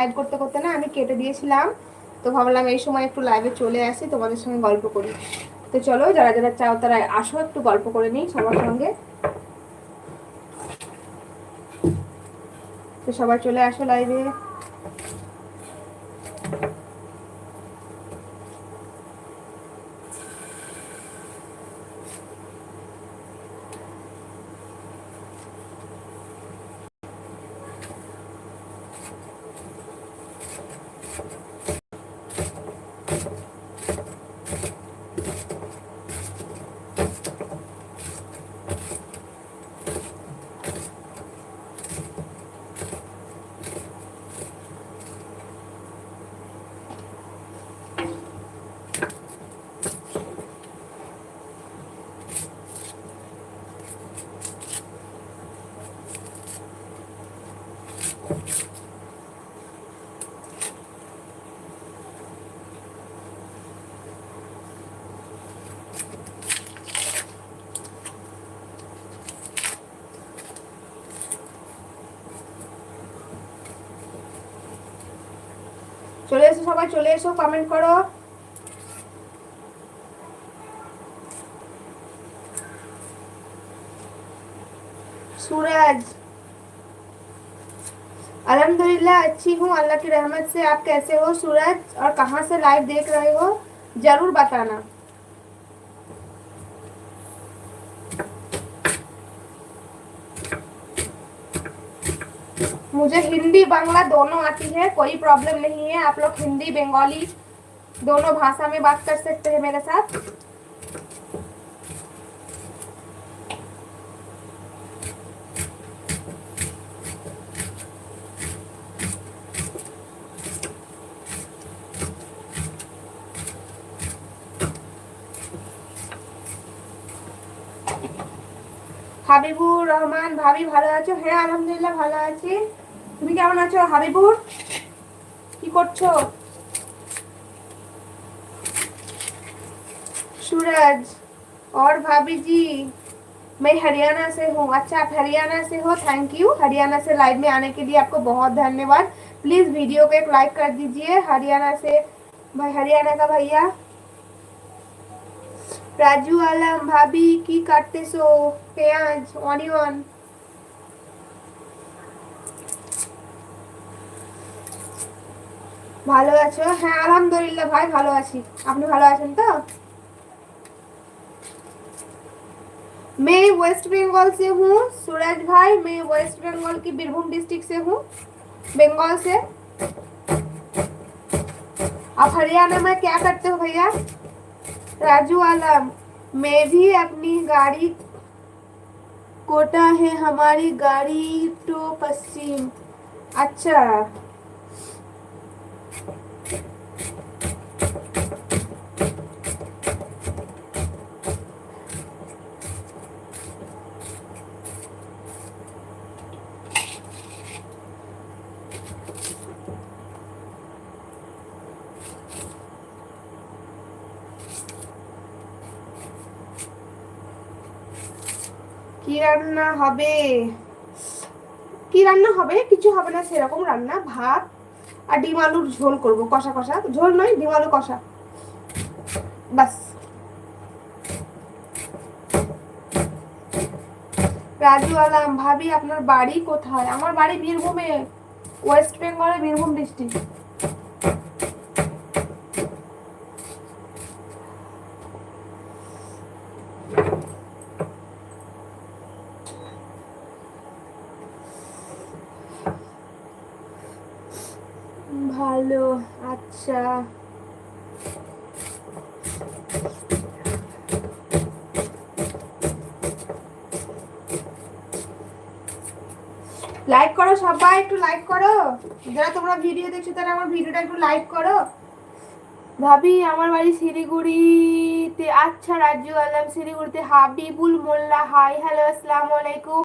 Live করতে করতে না আমি কেটে দিয়েছিলাম। তো ভাবলাম এই সময় একটু লাইভে চলে আসি, তোমাদের সঙ্গে গল্প করি। তো চলো, যারা যারা চাও তারা আসো, একটু গল্প করে নিই সবার সঙ্গে। তো সবাই চলে আসো লাইভে এসো সবাই চলে এসো কমেন্ট করো सूरज अल्हम्दुलिल्लाह अच्छी हूँ अल्लाह की रहमत से आप कैसे हो सूरज और कहाँ से लाइव देख रहे हो जरूर बताना मुझे हिंदी बांग्ला दोनों आती है कोई प्रॉब्लम नहीं है आप लोग हिंदी बंगाली दोनों भाषा में बात कर सकते हैं मेरे साथ হাবিবুর রহমান ভাবি ভালো আছো হ্যাঁ আলহামদুলিল্লাহ ভালো আছি তুমি কেমন আছো হাবিবুর কি করছো सूरज और भाभी जी मैं हरियाणा से हूँ अच्छा आप हरियाणा से हो थैंक यू हरियाणा से लाइव में आने के लिए आपको बहुत धन्यवाद प्लीज़ वीडियो को एक लाइक कर दीजिए हरियाणा से भाई हरियाणा का भैया রাজু আলম ভাবি কি কাটতেছো পেঁয়াজ অনিয়ন ভালো আছো হ্যাঁ আলহামদুলিল্লাহ ভাই ভালো আছি আপনি ভালো আছেন তো मैं वेस्ट बंगाल से हूँ सूरज भाई मैं वेस्ट बंगाल की बीरभूम डिस्ट्रिक्ट से हूँ बंगाल से आप हरियाणा में क्या करते हो भैया राजू आलम मैं भी अपनी गाड़ी कोटा है हमारी गाड़ी तो पश्चिम अच्छा কি রান্না হবে? কি রান্না হবে? কিছু হবে না, সেরকম রান্না। ভাত আর ডিম আলুর ঝোল করব, কষা কষা। ঝোল নয়, ডিম আলু কষা। বাস রাজু আলাম, ভাবি আপনার বাড়ি কোথায়? আমার বাড়ি বীরভূমে, ওয়েস্ট বেঙ্গলের বীরভূম ডিস্ট্রিক্ট। ভালো আচ্ছা। লাইক করো সবাই, একটু লাইক করো। যারা তোমরা ভিডিও দেখছ, তারা আমার ভিডিওটা একটু লাইক করো। ভাবি, আমার বাড়ি শিলিগুড়িতে। আচ্ছা রাজু আলম, শিলিগুড়িতে। হাবিবুল মোল্লা হাই হ্যালো আসসালামু আলাইকুম।